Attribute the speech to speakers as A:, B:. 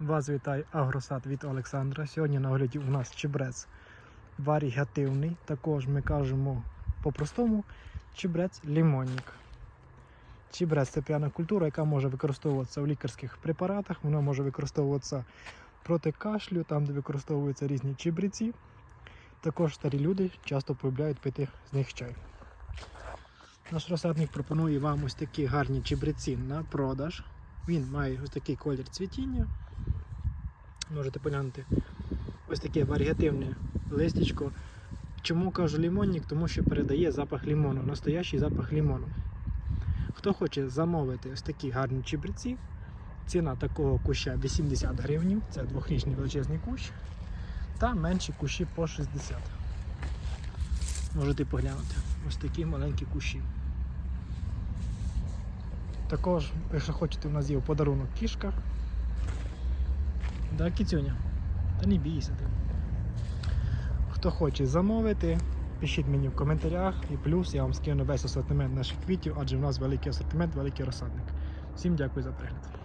A: Вас вітає Агросад від Олександра. Сьогодні на огляді у нас чебрець варігативний. Також ми кажемо по-простому чебрець лімонник. Чебрець це пряна культура, яка може використовуватися в лікарських препаратах. Вона може використовуватися проти кашлю, там, де використовуються різні чебреці. Також старі люди часто полюбляють пити з них чай. Наш розсадник пропонує вам ось такі гарні чебреці на продаж. Він має ось такий колір цвітіння. Можете поглянути ось таке варіативне листячко. Чому кажу лімонник? Тому що передає запах лімону, настоящий запах лімону. Хто хоче замовити ось такі гарні чебреці, ціна такого куща 80 гривень, це двохрічний величезний кущ, та менші кущі по 60. Можете поглянути. Ось такі маленькі кущі. Також, якщо хочете, у нас є подарунок кішка. Да, кіцюня. Та не бійся ти. Хто хоче замовити, пишіть мені в коментарях і плюс я вам скину весь асортимент наших квітів, адже в нас великий асортимент, великий розсадник. Всім дякую за перегляд.